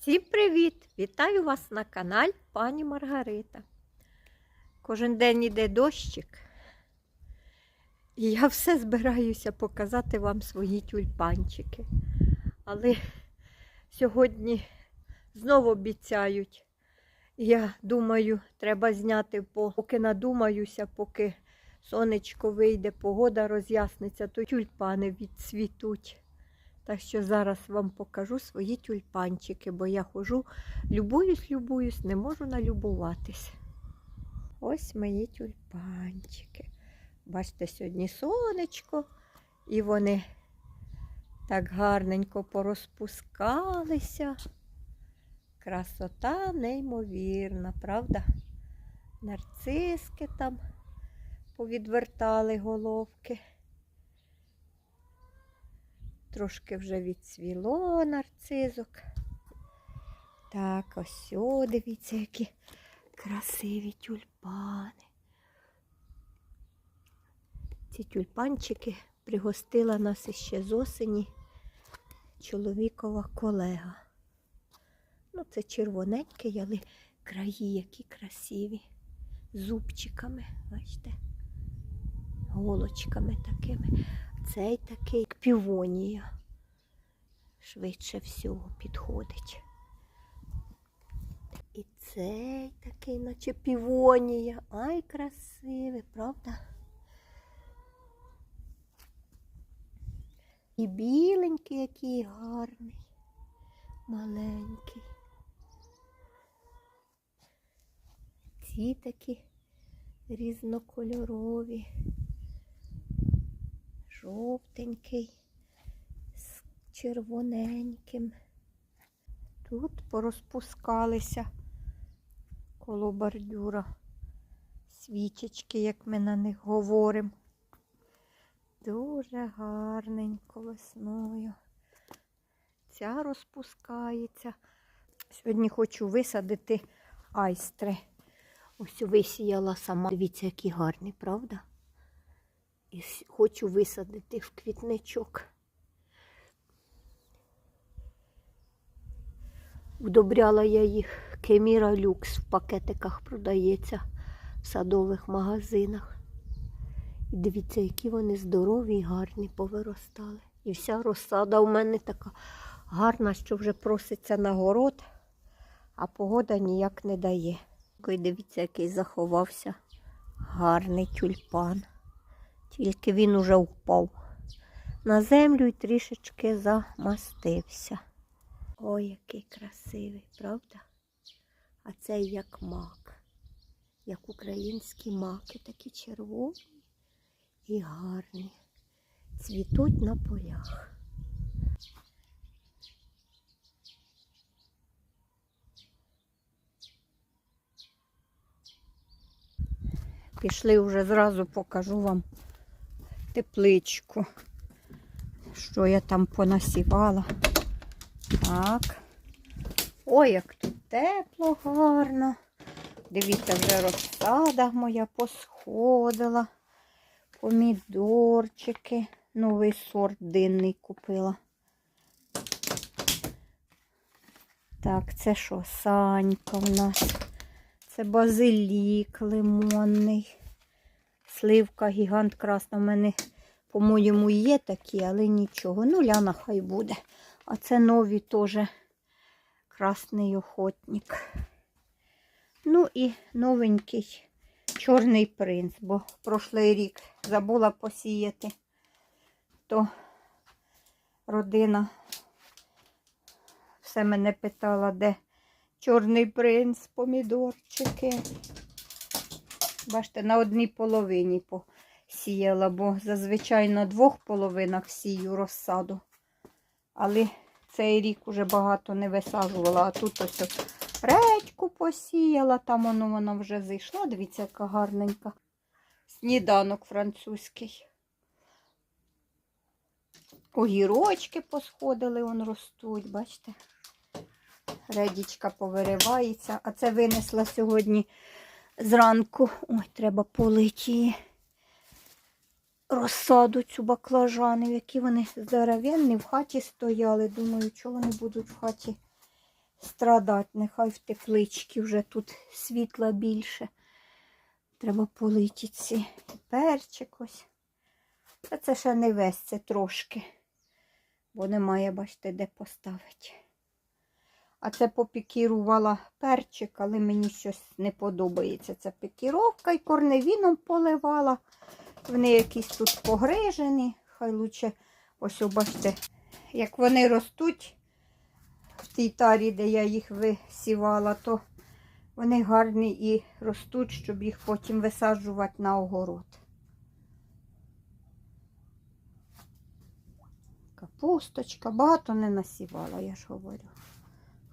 Всім привіт! Вітаю вас на каналі пані Маргарита. Кожен день іде дощик. І я все збираюся показати вам свої тюльпанчики. Але сьогодні знову обіцяють. Я думаю, треба зняти, по- поки надумаюся, поки сонечко вийде, погода роз'ясниться, то тюльпани відцвітуть. Так що зараз вам покажу свої тюльпанчики, бо я хожу, любуюсь, любуюсь, не можу налюбуватись. Ось мої тюльпанчики. Бачите, сьогодні сонечко, і вони так гарненько порозпускалися. Красота неймовірна, правда? Нарциски там повідвертали головки. Трошки вже відцвіло нарцизок. Так, ось о, дивіться, які красиві тюльпани. Ці тюльпанчики пригостила нас іще з осені чоловікова колега. Ну, це червоненький, але краї які красиві. Зубчиками, бачите, голочками такими. Цей такий півонія. Швидше всього підходить. І цей такий, наче півонія. Ай, красивий, правда? І біленький, який гарний, маленький. Ці такі різнокольорові жовтенький з червоненьким. Тут порозпускалися коло бордюра свічечки, як ми на них говоримо. Дуже гарненько весною. Ця розпускається. Сьогодні хочу висадити айстри. Ось висіяла сама. Дивіться, який гарний, правда? І хочу висадити в квітничок. Вдобряла я їх Кеміра Люкс в пакетиках продається в садових магазинах. І дивіться, які вони здорові і гарні повиростали. І вся розсада у мене така гарна, що вже проситься на город, а погода ніяк не дає. Ой, дивіться, який заховався гарний тюльпан. Тільки він уже впав на землю і трішечки замастився. Ой, який красивий, правда? А цей як мак, як українські маки, такі червоні і гарні. Цвітуть на полях. Пішли вже зразу покажу вам тепличку, що я там понасівала. Так. Ой, як тут тепло, гарно. Дивіться, вже розсада моя посходила. Помідорчики. Новий сорт динний купила. Так, це що? Санька в нас. Це базилік лимонний. Сливка гігант красна. У мене, по-моєму, є такі, але нічого. Ну, ляна хай буде. А це нові теж красний охотник. Ну і новенький чорний принц, бо прошлий рік забула посіяти, то родина все мене питала, де чорний принц, помідорчики. Бачите, на одній половині посіяла, бо зазвичай на двох половинах сію розсаду. Але цей рік уже багато не висаджувала, а тут ось редьку посіяла, там воно вона вже зайшла. Дивіться, яка гарненька. Сніданок французький. Огірочки посходили, он ростуть, бачите? Редічка повиривається. А це винесла сьогодні зранку. Ой, треба полити розсаду цю баклажани, які вони здоровенні, в хаті стояли. Думаю, чого вони будуть в хаті страдати, нехай в тепличці вже тут світла більше. Треба полити ці перчик ось. Та це ще не весь, це трошки, бо немає, бачите, де поставити. А це попікірувала перчик, але мені щось не подобається. Це пікіровка і корневіном поливала. Вони якісь тут погрижені. Хай лучше, ось бачите, як вони ростуть в тій тарі, де я їх висівала, то вони гарні і ростуть, щоб їх потім висаджувати на огород. Капусточка, багато не насівала, я ж говорю.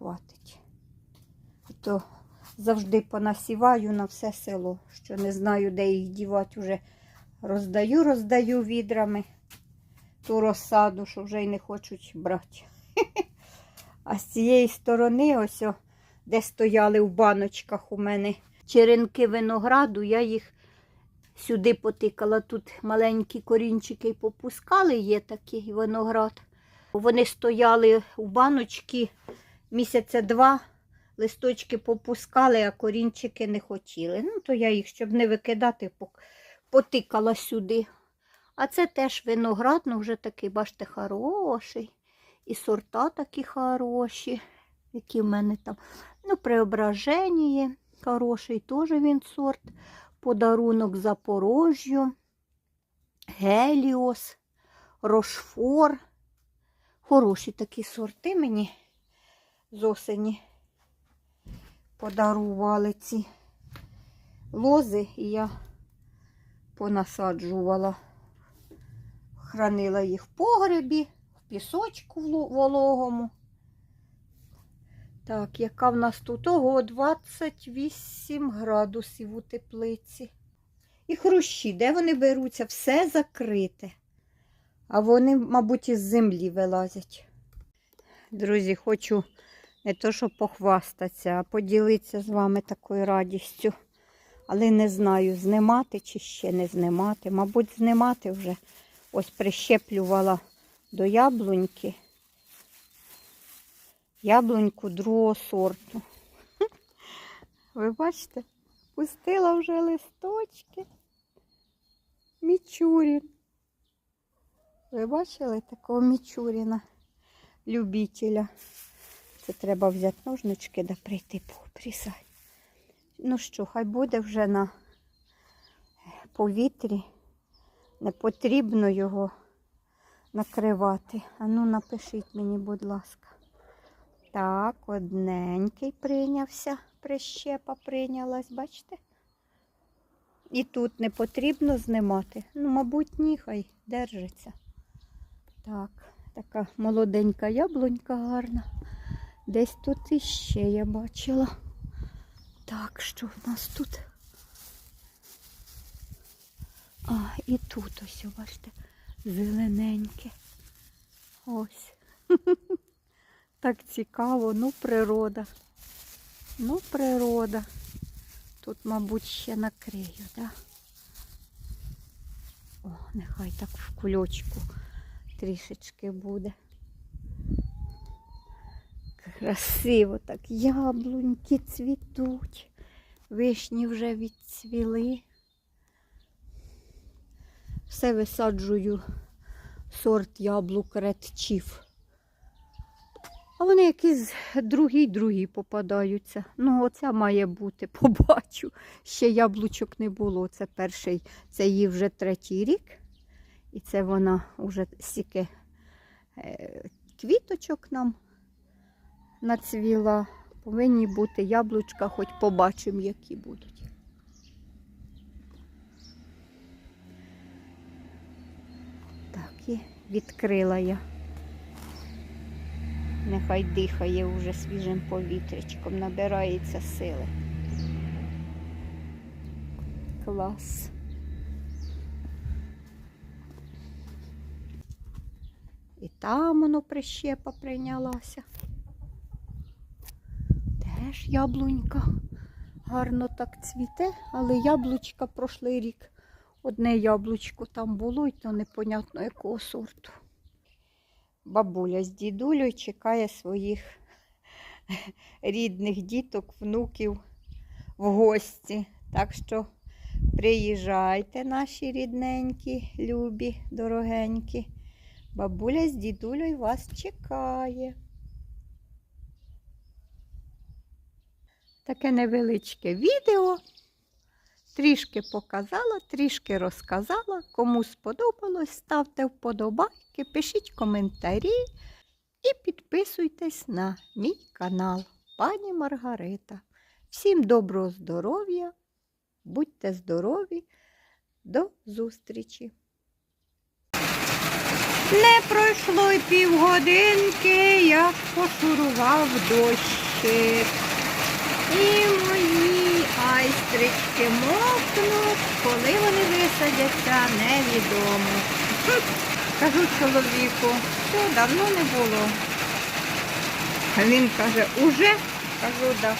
Хватить. То завжди понасіваю на все село, що не знаю, де їх дівати вже. Роздаю, роздаю відрами ту розсаду, що вже й не хочуть брати. А з цієї сторони, ось, де стояли в баночках у мене черенки винограду, я їх сюди потикала. Тут маленькі корінчики попускали, є такий виноград. Вони стояли у баночки місяця два, листочки попускали, а корінчики не хотіли. Ну, то я їх, щоб не викидати, потикала сюди. А це теж виноград, ну вже такий, бачите, хороший. І сорта такі хороші, які в мене там. Ну, преображення хороший теж він сорт. Подарунок Запорожжю, Геліос, Рошфор. Хороші такі сорти мені з осені подарували ці лози, і я понасаджувала, хранила їх в погребі, в пісочку вологому. Так, яка в нас тут? Ого, 28 градусів у теплиці. І хрущі, де вони беруться? Все закрите. А вони, мабуть, із землі вилазять. Друзі, хочу не то, що похвастатися, а поділитися з вами такою радістю. Але не знаю, знімати чи ще не знімати. Мабуть, знімати вже. Ось прищеплювала до яблуньки. Яблуньку другого сорту. Ви бачите, пустила вже листочки. Мічурін. Ви бачили такого мічуріна, любителя. Це треба взяти ножнички да прийти попрісати. Ну що, хай буде вже на повітрі. Не потрібно його накривати. А ну напишіть мені, будь ласка. Так, одненький прийнявся, прищепа прийнялась, бачите? І тут не потрібно знімати. Ну, мабуть, ні, хай держиться. Так, така молоденька яблунька гарна. Десь тут іще я бачила. Так, що в нас тут? А, і тут ось, бачите, зелененьке. Ось. Так цікаво, ну природа. Ну, природа. Тут, мабуть, ще накрию, так? О, нехай так в кульочку трішечки буде. Красиво так. Яблуньки цвітуть. Вишні вже відцвіли. Все висаджую сорт яблук Chief. А вони якісь другі-другі попадаються. Ну, оця має бути, побачу. Ще яблучок не було. Це перший, це їй вже третій рік. І це вона вже стільки е, квіточок нам нацвіла. Повинні бути яблучка, хоч побачимо, які будуть. Так, і відкрила я. Нехай дихає уже свіжим повітрячком, набирається сили. Клас. І там воно прищепа прийнялася. Теж яблунька. Гарно так цвіте, але яблучка прошлий рік. Одне яблучко там було, і то непонятно якого сорту. Бабуля з дідулею чекає своїх рідних діток, внуків в гості. Так що приїжджайте, наші рідненькі, любі, дорогенькі. Бабуля з дідулею вас чекає. Таке невеличке відео. Трішки показала, трішки розказала. Кому сподобалось, ставте вподобайки, пишіть коментарі і підписуйтесь на мій канал Пані Маргарита. Всім доброго здоров'я, будьте здорові, до зустрічі! Не пройшло й півгодинки, як пошурував дощик. І мої айстрички мокнуть, коли вони висадяться, невідомо. Хм, Кажу чоловіку, що давно не було. Він каже, уже? Кажу, да.